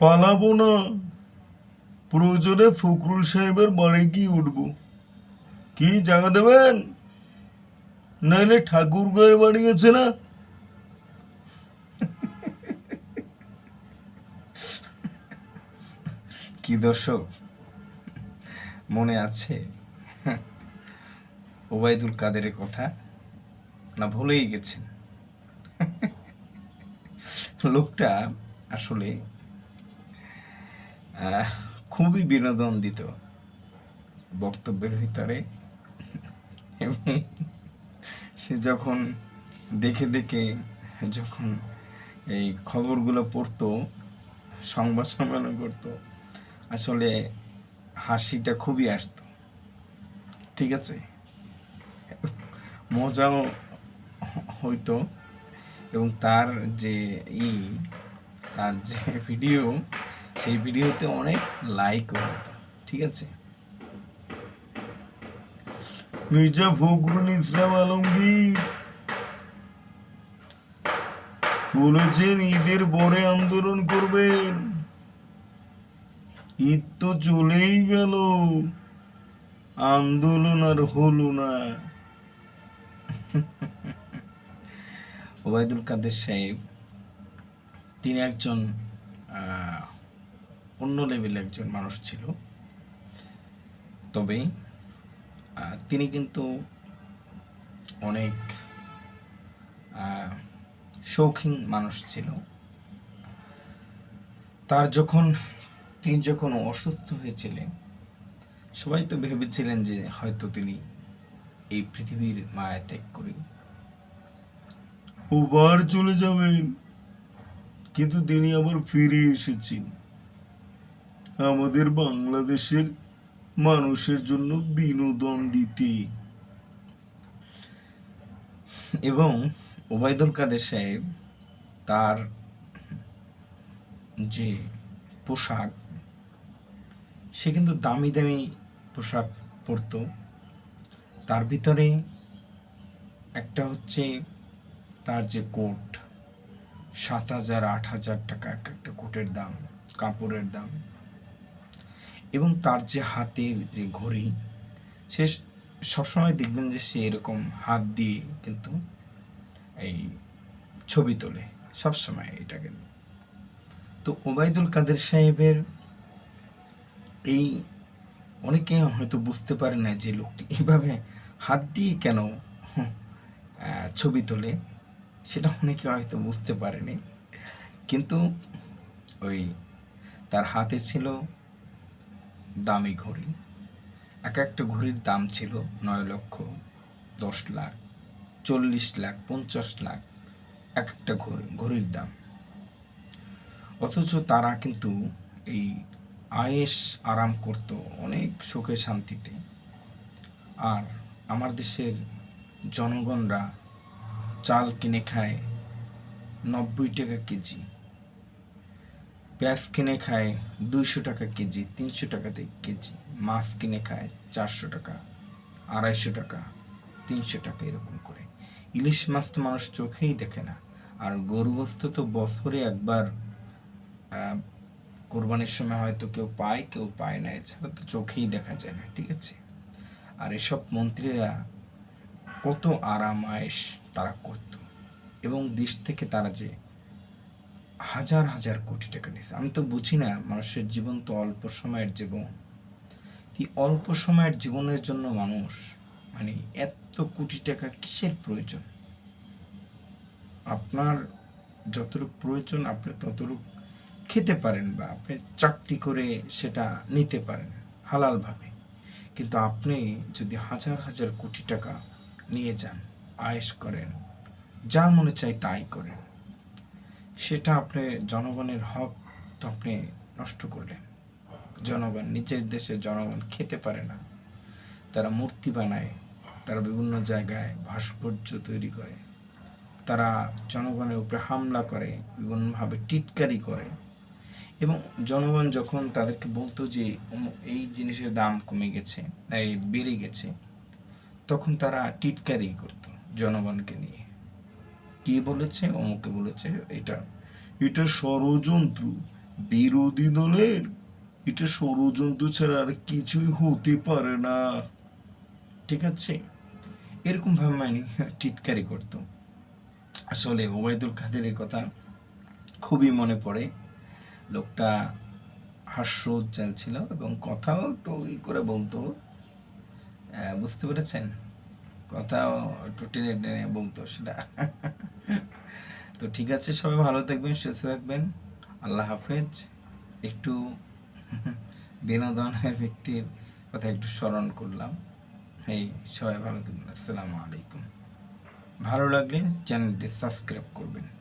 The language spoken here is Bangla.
পালাবো না। প্রয়োজনে ফখরুল সাহেবের বাড়ি কি উঠবো। কি জায়গা দেবেন? নাইলে ঠাকুর গায়ের বাড়ি গেছে না? কি দর্শক, মনে আছে? ওবায়দুল কাদেরের কথা? না ভুলেই গেছেন? লোকটা আসলে খুবই বিনোদন দিত বক্তব্যের ভিতরে। এবং সে যখন দেখে দেখে যখন এই খবরগুলো পড়তো, সংবাদ সম্মেলন করতো, আসলে হাসিটা খুবই আসতো। ঠিক আছে? মজাও হইতো। এবং তার যে ই, তার যে ভিডিও সেই ভিডিওতে অনেক লাইকও হতো, ঠিক আছে? মির্জা ফখরুল ইসলাম আলমগীর বলেছেন, ঈদের পরে আন্দোলন করবেন। ঈদ তো চলেই গেল, আন্দোলন আর হলো না। ওবায়দুল কাদের সাহেব, তিনি একজন অন্য লেভেলের একজন মানুষ ছিল। তবে তিনি কিন্তু অনেক শৌখিন মানুষ ছিল। তার যখন, তিনি যখন অসুস্থ হয়েছিলেন, সবাই তো ভেবেছিলেন যে হয়তো তিনি এই পৃথিবীর মায়া ত্যাগ করে ওবার চলে যাবেন, কিন্তু তিনি আবার ফিরে এসেছেন। আমাদের বাংলাদেশের মানুষের জন্য বিনোদন দিতে। এবং ওবায়দুল কাদের সাহেব তার যে পোশাক, সে কিন্তু দামি দামি পোশাক পরতো। তার ভিতরে একটা হচ্ছে তার যে কোট, সাত হাজার, আট হাজার টাকা এক একটা কোটের দাম, কাপড়ের দাম। এবং তার যে হাতের যে ঘড়ি, সে সবসময় দেখবেন যে সে এরকম হাত দিয়ে কিন্তু এই ছবি তোলে, সবসময় এটা কিন্তু তো ওবায়দুল কাদের সাহেবের এই অনেকে হয়তো বুঝতে পারে না যে লোকটি এইভাবে হাত দিয়ে কেন ছবি তোলে, সেটা অনেকে হয়তো বুঝতে পারেনি। কিন্তু ওই তার হাতে ছিল দামি ঘড়ি। এক একটা ঘড়ির দাম ছিল নয় লক্ষ দশ লাখ, চল্লিশ লাখ, পঞ্চাশ লাখ, এক একটা ঘড়ির দাম। অথচ তারা কিন্তু এই আয়েস আরাম করত অনেক সুখে শান্তিতে। আর আমার দেশের জনগণরা চাল কিনে খায় নব্বই টাকা কেজি। পেঁয়াজ কিনে খায় দুইশো টাকা কেজি, তিনশো টাকাতে কেজি, মাছ কিনে খায় চারশো টাকা, আড়াইশো টাকা, তিনশো টাকা এরকম করে। ইলিশ মাছ তো মানুষ চোখেই দেখে না। আর গরু তো বছরে একবার কোরবানির সময় হয়তো কেউ পায় কেউ পায় না। এছাড়া তো চোখেই দেখা যায় না, ঠিক আছে? আর এসব মন্ত্রীরা কত আরাম আয়েস তারা করত। এবং দেশ থেকে তারা যে হাজার হাজার কোটি টাকা নিয়েছে। আমি তো বুঝি না মানুষের জীবন তো অল্প সময়ের জীবন। এই অল্প সময়ের জীবনের জন্য মানুষ মানে এত কোটি টাকা কিসের প্রয়োজন? আপনার যতটুকু প্রয়োজন, আপনি ততটুকু খেতে পারেন বা আপনি চাকরি করে সেটা নিতে পারেন হালালভাবে। কিন্তু আপনি যদি হাজার হাজার কোটি টাকা নিয়ে যান আয়েস করেন, যা মনে চাই তাই করেন। সেটা আপনি জনগণের হক তো আপনি নষ্ট করলেন। জনগণ, নিজের দেশের জনগণ খেতে পারে না। তারা মূর্তি বানায়, তারা বিভিন্ন জায়গায় ভাস্কর্য তৈরি করে। তারা জনগণের উপরে হামলা করে, বিভিন্নভাবে টিটকারি করে। এবং জনগণ যখন তাদেরকে বলতো যে এই জিনিসের দাম কমে গেছে, এই বেড়ে গেছে, তখন তারা টিটকারি করতো জনগণকে নিয়ে। কি বলেছে? অমুকে বলেছে। এটা এটা ষড়যন্ত্র। বিরোধী দলের? এটা ষড়যন্ত্র ছাড়া আর কিছুই হতে পারে না। ঠিক আছে? এরকম ভাবে মানে টিটকারি করতো। আসলে ওবায়দুল কাদেরের কথা খুবই মনে পড়ে। লোকটা হাস্য হাস্যোজ্জ্বল ছিল এবং কথাও একটু ই করে বলতো। বুঝতে পেরেছেন? কথাও একটু টেনে টেনে বলতো সেটা। তো ঠিক আছে, সবাই ভালো থাকবেন, সুস্থ থাকবেন। আল্লাহ হাফেজ। একটু বিনোদনের ব্যক্তির কথা একটু স্মরণ করলাম। এই, সবাই ভালো থাকবেন। আসসালামু আলাইকুম। ভালো লাগলে চ্যানেলটি সাবস্ক্রাইব করবেন।